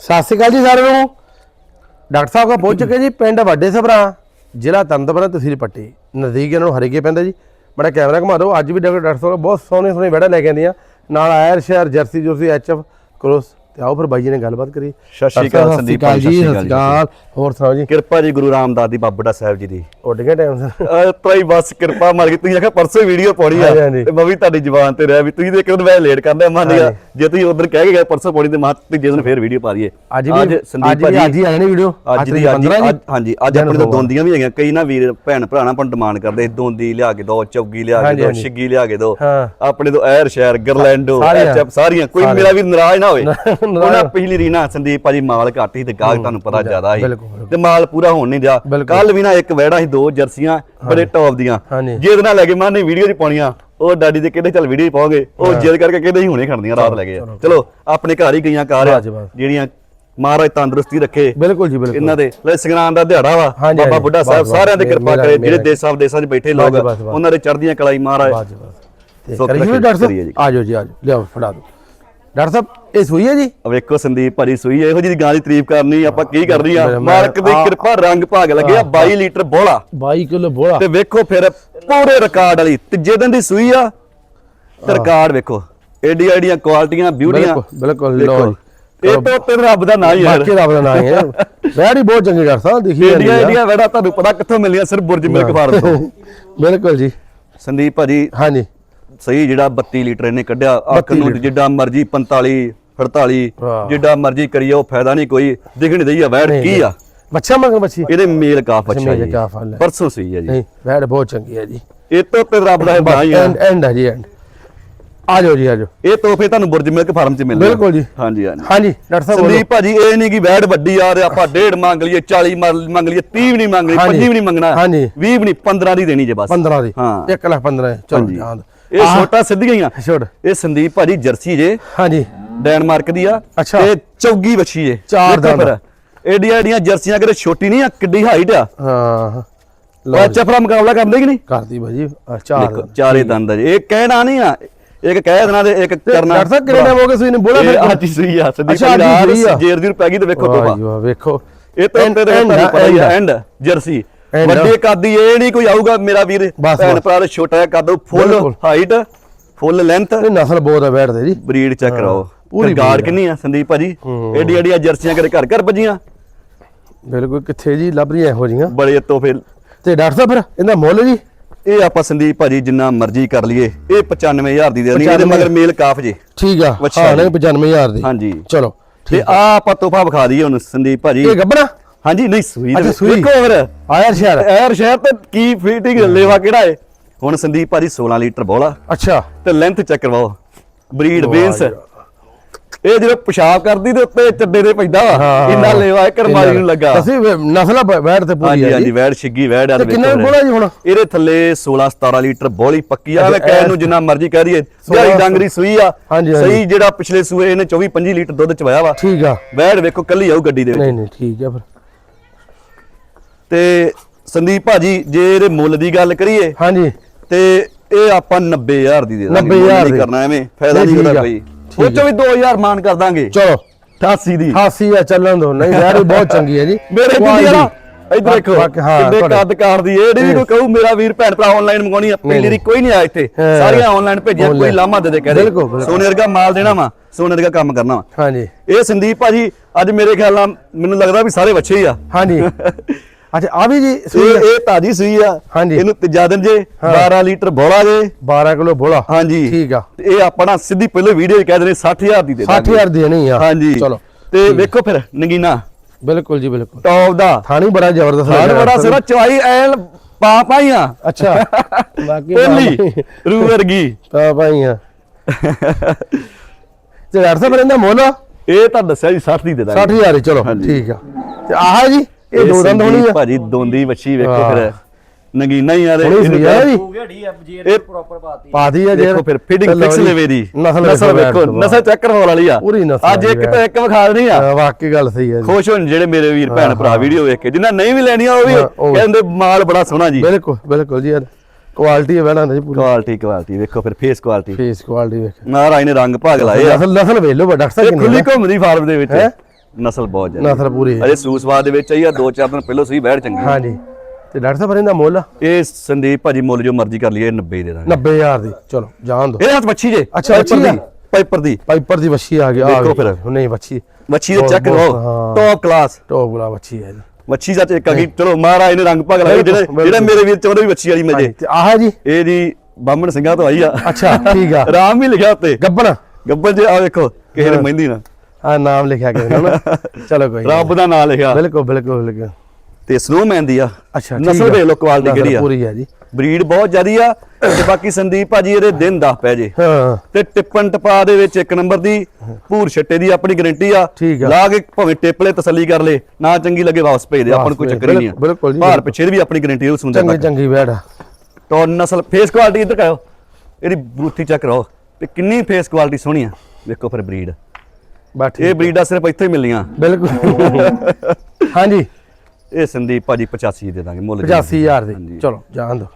ਸਤਿ ਸ਼੍ਰੀ ਅਕਾਲ ਜੀ ਸਾਰਿਆਂ ਨੂੰ। ਡਾਕਟਰ ਸਾਹਿਬ ਕੋ ਪਹੁੰਚ ਚੁੱਕੇ ਜੀ ਪਿੰਡ ਵੱਡੇ ਸਭਰਾ ਜ਼ਿਲ੍ਹਾ ਤੰਦਪੁਰਾ ਤਹਿਸੀਲ ਪੱਟੀ। ਨਜ਼ਦੀਕ ਇਹਨਾਂ ਨੂੰ ਹਰੀਕੇ ਪੈਂਦਾ ਜੀ। ਬੜਾ ਕੈਮਰਾ ਘੁਮਾ ਦਿਓ। ਅੱਜ ਵੀ ਡਾਕਟਰ ਸਾਹਿਬ ਬਹੁਤ ਸੋਹਣੇ ਸੋਹਣੇ ਵੜਾ ਲੈ ਕੇ ਆਂਦੀਆਂ ਨਾਲ ਆਇਰ ਸ਼ਹਿਰ ਜਰਸੀ ਜੁਰਸੀ ਐਚਐਫ ਕ੍ਰੋਸ। ਤੇ ਆਓ ਫਿਰ ਬਾਈ ਜੀ ਨੇ ਗੱਲਬਾਤ ਕਰੀ ਸਤਿ ਸ਼੍ਰੀ ਅਕਾਲ ਸੰਦੀਪ ਭਾਈ, ਜੀ ਸਤਿ ਸ਼੍ਰੀ ਅਕਾਲ। ਹੋਰ ਸੁਣਾਓ ਜੀ? ਕਿਰਪਾ ਜੀ ਗੁਰੂ ਰਾਮਦਾਸ ਦੀ ਬਾਬੜਾ ਸਾਹਿਬ ਜੀ ਦੀ। ਉੱਡ ਗਏ ਟਾਈਮ ਸਰ। ਤਰਾਈ ਬਸ ਕਿਰਪਾ ਮਾਰ ਕੇ ਤੁਸੀਂ ਆਖਿਆ ਪਰਸੋਂ ਵੀਡੀਓ ਪਾਉਣੀ ਹਾਂਜੀ, ਆ। ਹਾਂਜੀ। ਤੇ ਮੈਂ ਵੀ ਤੁਹਾਡੀ ਜ਼ੁਬਾਨ ਤੇ ਰਿਹਾ ਵੀ ਤੁਸੀਂ ਦੇਖ ਉਹਨੂੰ ਮੈਂ ਲੇਟ ਕਰਦਾ ਮੰਨ ਗਿਆ ਹਾਂਜੀ। ਜੇ ਤੁਸੀਂ ਉਧਰ ਕਹਿ ਕੇ ਗਏ ਪਰਸੋਂ ਪਾਉਣੀ ਤੇ ਜੇ ਦਿਨ ਫੇਰ ਵੀਡੀਓ ਪਾ ਦਈਏ ਅੱਜ ਵੀ ਅੱਜ ਸੰਦੀਪ ਵੀ ਅੱਜ ਹੀ ਆਣੀ ਵੀਡੀਓ ਅੱਜ ਦੀ ਅੱਜ ਹਾਂਜੀ ਅੱਜ ਆਪਣੇ ਤੋਂ ਦੋਂਦੀਆਂ ਵੀ ਹੈਗੀਆਂ ਕਈ ਨਾ ਵੀਰ ਭੈਣ ਭਰਾਣਾ ਆਪਾਂ ਡਿਮਾਂਡ ਕਰਦੇ ਦੋਂਦੀ ਲਿਆ ਕੇ ਦੋ ਚੌਗੀ ਲਿਆ ਕੇ ਦੋ। ਛਿੱਗੀ ਲਿਆ ਕੇ ਦੋ ਹਾਂ। ਆਪਣੇ ਤੋਂ ਐਰ ਸ਼ਹਿਰ ਗਰਲੈਂਡੋ। ਐਚਐਫ ਸਾਰੀਆਂ ਕੋਈ। ਮੇਰਾ ਵੀ ਨਾਰਾਜ਼ ਨਾ ਹੋਏ। ਉਹਨਾਂ ਪਿਛਲੀ ਰੀਨਾ ਸੰਦੀਪ ਭਾਜੀ ਮਾਲ ਘੱਟ ਸੀ ਤੇ ਗਾਹਕ ਤੁਹਾਨੂੰ ਪਤਾ ਜ਼ਿਆਦਾ ਬਿਲਕੁਲ। ਤੇ ਮਾਲ ਪੂਰਾ ਹੋਣ ਨਹੀਂ ਦਿਆ। ਕੱਲ ਵੀ ਨਾ ਇੱਕ ਵੈੜਾ ਸੀ ਦੋ ਜਰਸੀਆਂ ਬੜੇ ਟੌਪ ਦੀਆਂ। ਜਿਹਦੇ ਨਾਲ ਲੱਗੇ ਮਾਨੇ ਵੀਡੀਓ ਦੀ ਪਾਉਣੀਆਂ ਉਹ ਡਾਡੀ ਦੇ ਕਹਿੰਦੇ ਚੱਲ ਵੀਡੀਓ ਪਾਓਗੇ ਉਹ ਜਿੱਦ ਕਰਕੇ ਕਹਿੰਦੇ ਸੀ ਹੁਣੇ ਖੜਨੀਆਂ ਰਾਤ ਲੱਗੇ ਆ। ਚਲੋ। ਆਪਣੇ ਘਰ ਹੀ ਗਈਆਂ ਕਾਰ ਆ। ਜਿਹੜੀਆਂ ਮਹਾਰਾਜ ਤੰਦਰੁਸਤੀ ਰੱਖੇ। ਬਿਲਕੁਲ ਜੀ ਬਿਲਕੁਲ। ਇਹਨਾਂ ਦੇ ਲੈ ਸੰਗਰਾਮ ਦਾ ਦਿਹਾੜਾ ਵਾ। ਬਾਬਾ। ਬੁੱਢਾ ਸਾਹਿਬ ਸਾਰਿਆਂ ਦੀ ਕਿਰਪਾ ਕਰੇ ਜਿਹੜੇ ਦੇਸਾਂ ਵਿਦੇਸਾਂ 'ਚ ਬੈਠੇ ਲੋਕ। ਉਹਨਾਂ ਦੇ ਚੜ੍ਹਦੀਆਂ ਕਲਾਈ ਮਹਾਰਾਜ। ਸੁੱਖ ਕਰੀਏ ਡਾਕਟਰ। ਸਾਹਿਬ? ਆਜੋ ਜੀ। ਆਜੋ ਲਿਆਓ ਫੜਾ ਦਿਓ। ਡਾਕਟਰ ਸਾਹਿਬ ਇਹ ਸੂਈ ਹੈ ਜੀ? ਵੇਖੋ ਸੰਦੀਪ ਭਾਜੀ ਸੂਈ ਇਹੋ ਜਿਹੀ ਗਾਂ ਦੀ ਤਾਰੀਫ ਕਰਨੀ ਆਪਾਂ ਕੀ ਕਰਨੀ ਆ? ਮਾਲਕ ਦੀ ਕਿਰਪਾ ਰੰਗ ਭਾਗ ਲੱਗਿਆ 22 ਲੀਟਰ ਬੋਲਾ 22 ਕਿਲੋ ਬੋਲਾ ਤੇ ਵੇਖੋ ਫਿਰ ਪੂਰੇ ਰਿਕਾਰਡ ਵਾਲੀ ਤੀਜੇ ਦਿਨ ਦੀ ਸੂਈ ਆ। ਤੇ ਰਿਕਾਰਡ ਵੇਖੋ ਏਡੀ ਏਡੀਆਂ ਕੁਆਲਟੀਆਂ ਬਿਊਟੀਆਂ ਬਿਲਕੁਲ ਲੋ ਇਹ ਤੋਂ ਤੇ ਰੱਬ ਦਾ ਨਾਂ ਹੀ ਹੈ। ਬਾਕੀ ਰੱਬ ਦਾ ਨਾਮ ਹੈ ਵੈਰੀ ਬਹੁਤ ਚੰਗੀ ਡਾਕਟਰ ਸਾਹਿਬ ਦੇਖੀ ਏਡੀਆਂ। ਏਡੀਆਂ ਵੜਾ ਤੁਹਾਨੂੰ ਪਤਾ ਕਿੱਥੋਂ ਮਿਲੀਆਂ ਸਿਰਫ ਬੁਰਜ ਮਿਲਕ ਫਾਰਮ ਤੋਂ। ਬਿਲਕੁਲ ਜੀ। ਸੰਦੀਪ ਭਾਜੀ ਹਾਂਜੀ। ਸਹੀ ਜਿਹੜਾ 32 ਲੀਟਰ ਇਹਨੇ ਕੱਢਿਆ ਅੱਖ 32 ਨੂੰ ਜਿੱਡਾ ਮਰਜ਼ੀ 45 48 ਵਾਹ। ਜਿੱਡਾ ਮਰਜ਼ੀ ਕਰੀਏ ਉਹ ਫਾਇਦਾ ਨਹੀਂ ਕੋਈ ਦਿਖਣ ਦਈ ਆ ਵੈੜ ਕੀ ਆ? ਬੱਚਾ ਮੰਗਣ ਬੱਚੀ। ਇਹਦੇ ਮੇਲ ਕਾਫ ਅੱਛਾ ਜੀ। ਆ। ਪਰਸੋਂ ਸਹੀ ਹੈ ਜੀ। ਨਹੀਂ ਵੈੜ ਬਹੁਤ ਚੰਗੀ ਹੈ ਜੀ। ਇਹ ਤੋਂ ਤੇ ਰੱਬ ਦਾ ਹੀ ਆ। ਐਂਡ ਹੈ ਜੀ ਐਂਡ ਆਜੋ ਜੀ ਆਜੋ ਇਹ ਤੋਹਫੇ ਤੁਹਾਨੂੰ ਬੁਰਜ ਮਿਲਕ ਫਾਰਮ 'ਚ ਮਿਲਣੇ ਆ। ਬਿਲਕੁਲ ਜੀ। ਹਾਂਜੀ ਹਾਂਜੀ। ਹਾਂਜੀ ਡਾਕਟਰ ਸਾਹਿਬ ਸੰਦੀਪ ਭਾਜੀ ਇਹ ਨਹੀਂ ਕਿ ਵੈੜ ਵੱਡੀ ਆ ਤੇ ਆਪਾਂ ਡੇਢ ਮੰਗ ਲਈਏ 40 ਮੰਗ ਲਈਏ 30 ਵੀ ਨਹੀਂ ਮੰਗ ਲਈ ਹਾਂਜੀ। 25 ਵੀ ਨਹੀਂ ਮੰਗਣਾ। ਹਾਂਜੀ। 20 ਵੀ ਨਹੀਂ 15 ਦੀ ਦੇਣੀ ਜੇ ਬਸ। 15 ਦੀ। ਹਾਂ। 1 ਲੱਖ 15 ਚਲੋ ਦਿਓ। ਇਹ ਛੋਟਾ ਸਿੱਧੀਆਂ ਹੀ ਆ ਇਹ ਸੰਦੀਪ ਭਾਜੀ ਜਰਸੀ ਜੇ। ਹਾਂਜੀ। ਡੈਨਮਾਰਕ ਦੀ ਆ। ਅੱਛਾ। ਤੇ ਚੌਗੀ ਵੱਛੀ ਏ ਚਾਰ ਦੰਦ। ਏਡੀਆਂ ਏਡੀਆਂ ਜਰਸੀਆਂ ਕਿਤੇ ਛੋਟੀ ਨਹੀਂ ਆ ਕਿੱਡੀ ਹਾਈਟ ਆ। ਹਾਂ। ਉਹ ਚਫਰਾ ਮੁਕਾਬਲਾ ਕਰਦੇ ਕਿ ਨਹੀਂ? ਕਰਦੀ ਭਾਜੀ। ਚਾਰ ਚਾਰੇ ਦੰਦ ਆ ਜੀ। ਇਹ ਕਹਿਣਾ ਨਹੀਂ ਆ। ਇੱਕ ਕਹਿ ਦੇਣਾ ਤੇ ਇੱਕ ਕਰਨਾ। ਡਾਕਟਰ ਸਾਹਿਬ ਟਾਈਮ ਹੋ ਗਏ ਸੂਈ ਨੂੰ? ਬੋਲਾ ਫਿਰ ਅੱਜ ਸੂਈ ਆ। ਸੰਦੀਪ। ਰਾਤ ਜੇਰ ਦੀ ਪੈ ਗਈ ਤੇ ਵੇਖੋ ਤੋਬਾ। ਜੀ ਵਾਹ ਵੇਖੋ। ਇਹ ਤਾਂ ਤੇ ਤੁਹਾਨੂੰ ਪਤਾ ਹੀ ਆ। And Jersey. ਵੱਡੇ ਕਾਦੀ ਇਹ ਨਹੀਂ ਕੋਈ ਆਊਗਾ ਮੇਰਾ ਵੀਰ ਭੈਣ। ਭਰਾ ਦਾ ਛੋਟਾ ਜਿਹਾ ਕੱਦ ਫੁੱਲ। ਹਾਈਟ ਫੁੱਲ ਲੈਂਥ ਇਹ ਨਸਲ ਬਹੁਤ ਹੈ ਵੈੜ ਦੇ ਜੀ। ਬਰੀਡ ਚੈੱਕ ਕਰਾਓ। ਪੂਰੀ ਗਾਰਡ ਆ। ਕਿੰਨੀ ਆ ਸੰਦੀਪ ਭਾਜੀ। ਏਡੀ ਏਡੀਆਂ ਜਰਸੀਆਂ ਕਰੇ ਘਰ ਘਰ ਭੱਜੀਆਂ? ਬਿਲਕੁਲ ਕਿੱਥੇ ਜੀ ਲੱਭ ਰਹੀਆਂ ਇਹੋ ਜੀਆਂ ਬੜੇ ਤੋਹਫੇ ਤੇ ਡਾਕਟਰ ਸਾਹਿਬ ਫਿਰ ਇਹਦਾ ਮੁੱਲ ਜੀ? ਇਹ ਆਪਾਂ ਸੰਦੀਪ ਭਾਜੀ ਜਿੰਨਾ ਮਰਜ਼ੀ ਕਰ ਲਈਏ। ਇਹ 95000 ਦੀ ਦੇਣੀ ਇਹਦੇ 95 ਮਗਰ ਮੇਲ ਕਾਫ ਜੇ। ਠੀਕ ਆ ਹਾਂ। ਨਹੀਂ 95000 ਦੀ। ਹਾਂਜੀ। ਚਲੋ ਤੇ ਆ। ਆਪਾਂ ਤੋਹਫਾ ਵਿਖਾ ਦਈਏ ਹੁਣ ਸੰਦੀਪ ਭਾਜੀ। ਇਹ ਗੱਬਣਾ ਹਾਂਜੀ ਨਹੀਂ ਸੂਈ ਅੱਛਾ, ਸੂਈ। ਦੇਖੋ ਫਿਰ ਆਇਰ ਸ਼ਹਿਰ। ਐਰ ਸ਼ਹਿਰ ਤੇ ਕੀ ਫੀਟਿੰਗ ਲੇਵਾ ਕਿਹੜਾ ਏ? ਹੁਣ ਸੰਦੀਪ ਭਾਜੀ 16 ਲੀਟਰ ਬੋਲਾ। ਅੱਛਾ। ਤੇ ਲੈਂਥ ਚੈੱਕ ਕਰਵਾਓ। ਬਰੀਡ ਬੇਨਸ। ਇਹ ਜਦੋਂ ਪਿਸ਼ਾਬ ਕਰਦੀ ਤੇ ਉੱਤੇ ਚੱਡੇ ਦੇ ਪੈਂਦਾ ਵਾ। ਇੰਨਾ ਲੇਵਾ ਕਰਮਾਲੀ ਨੂੰ ਲੱਗਾ। ਅਸੀਂ ਨਸਲ ਵੈੜ ਤੇ ਪੂਰੀ ਹਾਂਜੀ ਹਾਂਜੀ ਵੈੜ ਛਿੱਗੀ ਵੈੜ ਆ ਤੇ ਕਿੰਨਾ ਬੋਲਾ ਜੀ ਹੁਣ? ਇਹਦੇ ਥੱਲੇ 16 17 ਲੀਟਰ ਬੋਲੀ ਪੱਕੀ ਆ ਮੈਂ ਕਹਿਣ ਨੂੰ ਜਿੰਨਾ ਮਰਜ਼ੀ ਕਹਿ ਦਈਏ। 16 ਦਿਹਾੜੀ ਡਾਂਗਰੀ ਸੂਈ ਆ। ਸਹੀ ਜਿਹੜਾ ਪਿਛਲੇ ਸੂਏ ਇਹਨੇ 24 25 ਲੀਟਰ ਦੁੱਧ ਚਵਾਇਆ ਵਾ। ਠੀਕ ਆ। ਵੈੜ ਵੇਖੋ ਕੱਲੀ ਆਊ ਗੱਡੀ ਦੇ ਵਿੱਚ। ਨਹੀਂ ਨਹੀਂ ਠੀਕ ਆ ਫਿਰ। ਤੇ ਸੰਦੀਪ ਭਾਜੀ ਜੇ ਇਹਦੇ ਮੁੱਲ ਦੀ ਗੱਲ ਕਰੀਏ ਹਾਂਜੀ। ਤੇ ਇਹ ਆਪਾਂ 90000 ਦੀ ਦੇ ਦਾਂਗੇ। 90,000 ਮੁੱਲ ਨਹੀਂ ਦੀ। ਕਰਨਾ ਐਵੇਂ ਫਾਇਦਾ ਨਹੀਂ, ਕੋਈ? ਠੀਕ ਉਹ ਚੋਂ ਵੀ 2000 ਮਾਨ ਕਰ ਦਾਂਗੇ। ਚਲੋ। 88 ਦੀ। ਹਾਸੀ ਆ ਚੱਲਣ ਦੋ। ਨਹੀਂ ਵੈੜ ਵੀ ਬਹੁਤ ਚੰਗੀ ਹੈ ਜੀ। ਮੇਰੇ Quality। ਵੀਰ ਇੱਧਰ ਦੇਖੋ ਕਿੰਨੇ ਕੱਦ ਕਾਰ ਦੀ ਇਹ ਨਹੀਂ ਕੋਈ ਕਹੂ ਮੇਰਾ ਵੀਰ ਭੈਣ ਭਰਾ ਆਨਲਾਈਨ ਮੰਗਾਉਣੀ ਆ ਪਹਿਲੀ ਦੀ ਕੋਈ ਨਹੀਂ ਆਇਆ ਇੱਥੇ। ਸਾਰੀਆਂ ਆਨਲਾਈਨ ਭੇਜੀਆਂ ਕੋਈ। ਲਾਮਾ ਦੇ ਦੇ ਕਹਦੇ। ਸੋਨੇ ਵਰਗਾ ਮਾਲ ਦੇਣਾ ਵਾ ਸੋਨੇ ਵਰਗਾ ਕੰਮ ਕਰਨਾ ਵਾ। ਹਾਂਜੀ। ਇਹ ਸੰਦੀਪ ਭਾਜੀ ਅੱਜ ਮੇਰੇ ਖਿਆਲ ਨਾਲ ਮੈਨੂੰ ਲੱਗਦਾ ਵੀ ਸਾਰੇ ਬੱਚੇ ਹੀ ਆ। ਹਾਂਜੀ। ਅੱਛਾ ਆ ਵੀ ਜੀ ਸੂਈ ਇਹ? ਇਹ ਤਾਜੀ ਸੂਈ ਆ। ਹਾਂਜੀ। ਇਹਨੂੰ ਤੀਜਾ ਦਿਨ ਜੇ 12 ਲੀਟਰ ਬੋਲਾ ਜੇ। 12 ਕਿਲੋ ਬੋਲਾ। ਹਾਂਜੀ। ਠੀਕ ਆ। ਤੇ ਇਹ ਆਪਣਾ ਸਿੱਧੀ ਪਹਿਲੇ ਵੀਡੀਓ 'ਚ ਕਹਿ ਦਿੰਦੇ 60000 ਦੀ ਦੇ ਦਾਂਗੇ। 60000 ਦੇਣੀ ਆ। ਹਾਂਜੀ। ਚਲੋ। ਤੇ ਵੇਖੋ ਫਿਰ ਨਗੀਨਾ। ਬਿਲਕੁਲ ਜੀ ਬਿਲਕੁਲ। ਟੌਪ ਦਾ। ਥਾਣੀ ਬੜਾ ਜ਼ਬਰਦਸਤ ਸਾਰ ਲੱਗਾ ਬੜਾ ਸਿਰਾ ਚਵਾਈ ਐਲ ਪਾ ਪਾਈਆਂ ਅੱਛਾ। ਬਾਕੀ ਪਹਿਲੀ ਰੂ ਵਰਗੀ। ਤਾਂ ਭਾਈਆਂ ਤੇ ਡਾਕਟਰ ਸਾਹਿਬ ਇਹਦਾ ਮੁੱਲ? ਇਹ ਤਾਂ ਦੱਸਿਆ ਜੀ 60 ਦੀ ਦੇ ਦਾਂਗੇ। 60000 ਹੀ ਚਲੋ। ਠੀਕ ਆ। ਤੇ ਆਹ ਜੀ ਇਹ ਦੋ ਦੰਦ ਹੋਣੀ ਆ। ਭਾਜੀ ਦੋਂਦੀ ਵੱਛੀ ਵੇਖੋ। ਫਿਰ। ਨਗੀਨਾ ਹੀ ਆ ਆ ਹੋ ਗਿਆ ਐਫ ਜੀ ਇਹ ਪ੍ਰੋਪਰ ਪਾਤੀ। ਪਾਦੀ ਆ ਜੇ। ਦੇਖੋ ਫਿਰ ਫੀਡਿੰਗ ਫਿਕਸ ਲੈਵੇ ਦੀ। ਨਸਲ ਵੇਖੋ ਨਸਲ ਚੈੱਕ ਹੋਣ ਵਾਲੀ ਆ। ਪੂਰੀ ਨਸਲ ਅੱਜ ਆ ਇੱਕ ਤਾਂ ਇੱਕ ਵਿਖਾ ਦੇਣੀ ਆ। ਵਾਕਈ ਗੱਲ ਸਹੀ ਹੈ ਜੀ। ਖੁਸ਼ ਹੋਣ ਜਿਹੜੇ ਮੇਰੇ ਵੀਰ ਭੈਣ ਭਰਾ ਵੀਡੀਓ ਵੇਖ ਕੇ ਜਿਨ੍ਹਾਂ ਨਹੀਂ ਵੀ ਲੈਣੀਆਂ ਉਹ ਵੀ ਹਾਂ, ਉਹ ਵੀ। ਕਹਿੰਦੇ ਮਾਲ ਬੜਾ ਸੋਹਣਾ ਜੀ। ਬਿਲਕੁਲ ਬਿਲਕੁਲ ਜੀ ਯਾਰ। ਕੁਆਲਿਟੀ ਹੈ ਵੈਣਾ ਜੀ ਪੂਰੀ। ਕੁਆਲਿਟੀ ਕੁਆਲਿਟੀ ਵੇਖੋ ਫਿਰ ਫੇਸ ਕੁਆਲਿਟੀ ਫੇਸ ਕੁਆਲਿਟੀ ਵੇਖ। ਮਹਾਰਾਜ ਨੇ ਰੰਗ ਭਾਗ ਲਾਏ ਆ। ਨਸਲ ਨਸਲ ਵੇਖ ਲਓ ਡਾਕਟਰ ਸਾਹਿਬ ਖੁੱਲੀ ਆ। ਘੁੰਮਦੀ ਫਾਰਮ ਦੇ ਵਿੱਚ। ਹੈਂ? ਨਸਲ ਬਹੁਤ ਜ਼ਿਆਦਾ। ਨਸਲ ਪੂਰੀ ਹੈ। ਅਜੇ ਸੂਸਵਾਦ ਦੇ ਵਿੱਚ ਆਈ ਆ ਦੋ ਚਾਰ ਦਿਨ ਪਹਿਲਾਂ ਸੂਈ ਬੈਠ ਚੰਗੀ। ਹਾਂਜੀ। ਤੇ ਡਾਕਟਰ ਸਾਹਿਬ ਇਹਦਾ ਮੁੱਲ? ਇਹ ਸੰਦੀਪ ਭਾਜੀ ਮੁੱਲ ਜੋ ਮਰਜ਼ੀ ਕਰ ਲਈਏ 90 ਦੇ ਦਾਂਗੇ। 90000 ਦੀ। ਚਲੋ ਜਾਣ ਦੋ ਇਹਦੇ ਹੱਥ ਮੱਛੀ ਜੇ। ਅੱਛਾ, ਵੱਛੀ? ਦੀ ਪਾਈਪਰ ਦੀ। ਪਾਈਪਰ ਦੀ ਵੱਛੀ ਆ ਗਈ ਆ ਦੇਖੋ। ਫਿਰ। ਨਹੀਂ ਵੱਛੀ। ਮੱਛੀ ਦੇ ਚੈੱਕ ਕਰੋ। ਟੌਪ ਕਲਾਸ ਟੋਪ ਗੁਲਾ ਵੱਛੀ ਹੈ ਜੀ ਮੱਛੀ ਦਾ ਇੱਕ ਆ ਗਈ। ਚਲੋ ਮਹਾਰਾਜ ਨੇ ਰੰਗ ਭਗ ਲਾਇਆ। ਬਿਲਕੁਲ, ਜਿਹੜੇ। ਜਿਹੜੇ ਮੇਰੇ ਵੀਰ ਚਾਹੁੰਦੇ ਵੀ ਮੱਛੀ ਵਾਲੀ ਮਜੇ ਤੇ ਆਹ ਜੀ? ਇਹ ਜੀ ਬਾਹਮਣ ਸਿੰਘਾਂ ਤੋਂ ਆਈ ਆ। ਅੱਛਾ ਠੀਕ ਆ। ਰਾਮ ਵੀ ਲਿਖਿਆ ਉੱਤੇ। ਗੱਬਣ? ਗੱਬਲ ਜੇ ਆ ਵੇਖੋ ਕਿਸੇ ਨੇ ਮਹਿੰਦੀ ਨਾ। ਆ ਨਾਮ ਲਿਖਿਆ ਗਿਆ ਨਾ ਚਲੋ ਕੋਈ। ਰੱਬ ਦਾ ਨਾਮ ਲਿਖਿਆ। ਬਿਲਕੁਲ ਬਿਲਕੁਲ ਬਿਲਕੁਲ। ਤੇ ਸਨੋਮੈਨ ਦੀ ਆ। ਅੱਛਾ ਨਸਲ ਆ। ਵੇਖ ਲੋ ਕੁਆਲਿਟੀ ਕਿਹੜੀ ਆ। ਪੂਰੀ ਹੈ ਜੀ। ਬਰੀਡ ਬਹੁਤ ਜ਼ਿਆਦੀ ਆ ਤੇ ਬਾਕੀ ਸੰਦੀਪ ਭਾਜੀ ਇਹਦੇ ਦਿਨ ਦੱਸ ਪੈ ਜੇ। ਹਾਂ। ਤੇ ਟਿੱਪਣ ਟਪਾ ਦੇ ਵਿੱਚ ਇੱਕ ਨੰਬਰ ਦੀ ਭੂਰ ਛੱਟੇ ਦੀ ਆਪਣੀ ਗਾਰੰਟੀ ਆ। ਆ। ਲਾ ਕੇ ਭਾਵੇਂ ਟਿੱਪਲੇ ਤਸੱਲੀ ਕਰ ਲੇ ਨਾ ਚੰਗੀ ਲੱਗੇ ਵਾਪਸ ਭੇਜ ਦੇ ਆਪਾਂ ਨੂੰ ਕੋਈ ਚੱਕਰ ਨਹੀਂ ਬਿਲਕੁਲ- ਬਿਲਕੁਲ ਜੀ, ਭਾਰ। ਪਿੱਛੇ ਵੀ ਆਪਣੀ ਗਾਰੰਟੀ ਉਹ ਸੁਣਦਾ ਚੰਗੀ ਚੰਗੀ ਆ। ਟੌਰ ਨਸਲ ਫੇਸ ਕੁਆਲਿਟੀ ਇੱਧਰ ਕਾਓ ਇਹਦੀ ਬਰੂਥੀ ਚੈੱਕ ਕਰੋ ਤੇ ਕਿੰਨੀ ਫੇਸ ਕੁਆਲਿਟੀ ਸੋਹਣੀ ਆ। ਵੇਖੋ ਫਿਰ ਬਰੀਡ ਬਸ ਇਹ ਬਰੀਡਾਂ ਸਿਰਫ ਇੱਥੇ ਹੀ ਮਿਲਣੀਆਂ ਬਿਲਕੁਲ। ਹਾਂਜੀ। ਇਹ ਸੰਦੀਪ ਭਾਜੀ 85 ਦੇ ਦਾਂਗੇ ਮੁੱਲ 85000 ਦੀ। ਚਲੋ ਜਾਣ ਦੋ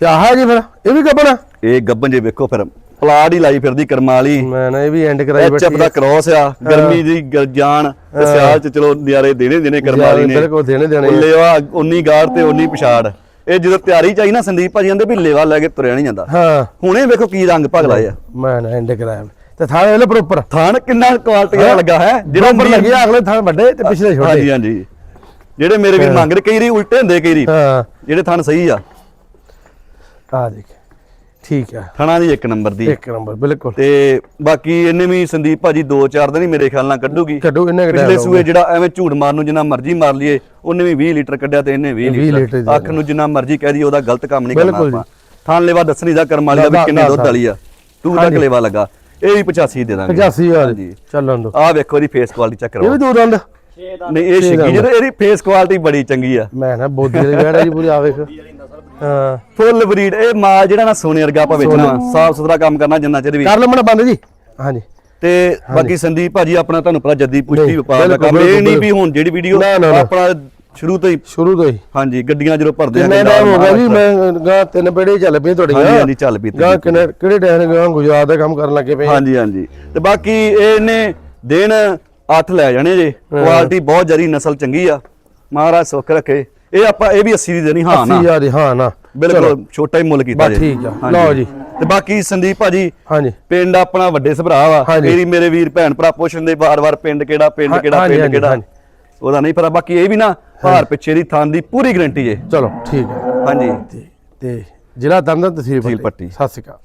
ਤੇ ਆਹ ਜੀ ਫਿਰ ਇਹ ਵੀ ਗੱਬਣ ਇਹ ਗੱਬਨ ਜੇ ਵੇਖੋ ਫਿਰ ਪਲਾੜ ਹੀ ਲਾਈ ਫਿਰਦੀ ਕਰਮਾਂ ਵਾਲੀ ਮੈਂ ਨਾ ਇਹ ਵੀ ਐਂਡ ਕਰਾਈ ਬੈਠੀ ਦਾ ਕ੍ਰੋਸ ਆ ਗਰਮੀ ਦੀ ਜਾਨ ਤੇ ਸਿਆਲ ਚ ਚਲੋ ਨਿਆਰੇ ਦੇਣੇ ਦੇਣੇ ਕਰਮਾਂ ਵਾਲੀ ਨੇ। ਬਿਲਕੁਲ ਦੇਣੇ ਦੇਣੇ। ਲੇਵਾ ਉਨੀ ਗਾੜ ਤੇ ਉਨੀ ਪਛਾੜ। ਇਹ ਜਦੋਂ ਤਿਆਰੀ ਚਾਹੀ ਨਾ ਸੰਦੀਪ ਭਾਜੀ ਕਹਿੰਦੇ ਵੀ ਲੇਵਾ ਲੈ ਕੇ ਤੁਰਿਆ ਨਹੀਂ ਜਾਂਦਾ। ਹਾਂ। ਹੁਣੇ ਵੇਖੋ ਕੀ ਰੰਗ ਭਗ ਲਾਏ ਆ। ਮੈਂ ਨਾ ਐਂਡ ਕਰਾਇਆ। ਤੇ ਥਾਂ ਇਹਲੇ ਪ੍ਰੋਪਰ ਥਾਣ ਕਿੰਨਾ ਕੁਆਲਿਟੀ ਵਾਲਾ ਲੱਗਾ ਹੈ। ਜਿਹੜਾ ਉੱਪਰ ਲੱਗਿਆ ਅਗਲੇ ਥਾਂ ਵੱਡੇ ਤੇ ਪਿਛਲੇ ਛੋਟੇ। ਹਾਂਜੀ ਹਾਂਜੀ। ਜਿਹੜੇ ਮੇਰੇ ਵੀਰ ਮੰਗਦੇ ਕਈ ਰੀ ਉਲਟੇ ਹੁੰਦੇ ਕਈ ਰੀ ਹਾਂ। ਜਿਹੜੇ ਥਣ ਸਹੀ ਆ। ਆ ਦੇਖ। ਠੀਕ ਆ। ਥਣਾ ਦੀ ਇੱਕ ਨੰਬਰ ਦੀ ਇੱਕ ਨੰਬਰ ਬਿਲਕੁਲ। ਤੇ ਬਾਕੀ ਇਹਨੇ ਵੀ ਸੰਦੀਪ ਭਾਜੀ 2-4 ਦਿਨ ਹੀ ਮੇਰੇ ਖਿਆਲ ਨਾਲ ਕੱਢੂਗੀ। ਕੱਢੋ ਇਹਨੇ ਪਿਛਲੇ ਸੂਏ ਜਿਹੜਾ ਐਵੇਂ ਝੂਠ ਮਾਰਨ ਨੂੰ ਜਿੰਨਾ ਮਰਜ਼ੀ ਮਾਰ ਲਈਏ ਉਹਨੇ ਵੀ 20 ਲੀਟਰ ਕੱਢਿਆ ਤੇ ਇਹਨੇ 20 20 ਲੀਟਰ। ਦੀ ਅੱਖ ਨੂੰ ਜਿੰਨਾ ਮਰਜ਼ੀ ਕਹਿ ਦਈਏ ਉਹਦਾ ਗਲਤ ਕੰਮ ਨਹੀਂ ਕਰਨਾ ਆਪਾਂ। ਥਾਂ ਲੇਵਾ ਦੱਸਣੀ ਦਾ ਕਰਮ ਵਾਲੀ ਦਾ ਵੀ ਕਿੰਨੇ ਦੁੱਧ ਵਾਲੀ ਆ। ਤੂੰ ਤੱਕ ਲੇਵਾ ਲੱਗਾ। ਇਹ ਵੀ 85 ਦੇ ਦਾਂਗੇ। 85000 ਹਾਂਜੀ। ਚੱਲਣ ਦੋ ਆਹ ਵੇਖੋ ਇਹਦੀ ਫੇਸ ਕੁਆਲਿਟੀ ਚੈੱਕ ਇਹ ਵੀ ਕਰੋ ਦੋ ਦੰਦ ਨਹੀਂ ਇਹ ਛਿੱਗੀ ਜਿਹਦੇ ਇਹਦੀ ਫੇਸ ਕੁਆਲਿਟੀ ਬੜੀ ਚੰਗੀ ਆ। ਮੈਂ ਨਾ ਬੋਦੀ ਦੇ ਬੈਠਾ ਜੀ ਪੂਰੀ ਆ ਵੇਖ। ਹਾਂ। ਫੁੱਲ ਬਰੀਡ ਇਹ ਮਾਲ ਜਿਹੜਾ ਨਾ ਸੋਨੇ ਵਰਗਾ ਆਪਾਂ ਵੇਚਣਾ। ਸਾਫ਼ ਸੁਥਰਾ ਕੰਮ ਕਰਨਾ ਜਿੰਨਾ ਚਿਰ ਵੀ। ਕਰ ਲਮਣਾ ਬੰਦ ਜੀ। ਹਾਂਜੀ। ਤੇ ਬਾਕੀ ਸੰਦੀਪ ਭਾਜੀ ਆਪਣਾ ਤੁਹਾਨੂੰ ਪਤਾ ਜੱਦੀ ਨਹੀਂ, ਵਪਾਰ ਦਾ ਕੰਮ। ਇਹ ਨਹੀਂ। ਵੀ ਹੁਣ ਜਿਹੜੀ ਵੀਡੀਓ। ਆਪਣਾ ਸ਼ੁਰੂ ਤੋਂ ਹੀ? ਸ਼ੁਰੂ ਤੋਂ ਹੀ। ਹਾਂਜੀ ਗੱਡੀਆਂ ਜਦੋਂ ਭਰਦੇ ਕਿੰਨੇ ਨਾਲ ਟਾਈਮ ਹੋ ਗਿਆ ਜੀ? ਮੈਂ ਗਾ ਤਿੰਨ ਬੇੜੇ ਚੱਲ ਪਏ ਤੁਹਾਡੀਆਂ ਹਾਂਜੀ, ਹਾਂਜੀ, ਚੱਲ ਪਈ ਗਾ ਕਿੰਨੇ ਕਿਹੜੇ ਟਾਈਮ ਗਾ ਗੁਜਰਾਤ ਦਾ ਕੰਮ ਕਰਨ ਲੱਗੇ ਪਏ ਹਾਂਜੀ ਹਾਂਜੀ। ਤੇ ਬਾਕੀ ਇਹਨੇ ਦਿਨ 8 ਲੈ ਜਾਣੇ ਜੇ। ਕੁਆਲਿਟੀ ਬਹੁਤ ਜਰੀ ਨਸਲ ਚੰਗੀ ਆ। ਮਹਾਰਾਜ ਸੁੱਖ ਰੱਖੇ। ਇਹ ਆਪਾਂ ਇਹ ਵੀ 80 ਦੀ ਦੇਣੀ ਹਾਂ ਨਾ? 80000 ਦੀ ਹਾਂ ਨਾ। ਬਿਲਕੁਲ ਛੋਟਾ ਹੀ ਮੁੱਲ ਕੀਤਾ ਬਸ ਠੀਕ ਆ। ਲਓ ਜੀ। ਤੇ ਬਾਕੀ ਸੰਦੀਪ ਭਾਜੀ ਹਾਂਜੀ। ਪਿੰਡ ਆਪਣਾ ਵੱਡੇ ਸਭਰਾ ਵਾ। ਮੇਰੀ ਮੇਰੇ ਵੀਰ ਭੈਣ ਭਰਾ ਪੁੱਛਦੇ ਵਾਰ-ਵਾਰ ਪਿੰਡ ਕਿਹੜਾ ਪਿੰਡ ਕਿਹੜਾ ਪਿੰਡ ਕਿਹੜਾ। ਉਹਦਾ ਨਹੀਂ ਪਤਾ। ਬਾਕੀ ਇਹ ਵੀ ਨਾ ਭਾਰ ਪਿੱਛੇ ਦੀ ਥਾਂ ਦੀ ਪੂਰੀ ਗਰੰਟੀ ਜੇ। ਚਲੋ ਠੀਕ ਹੈ। ਹਾਂਜੀ। ਤੇ- ਜ਼ਿਲ੍ਹਾ ਤਹਿਸੀਲ ਤਹਿਸੀਲ ਪੱਟੀ। ਸਤਿ ਸ਼੍ਰੀ ਅਕਾਲ।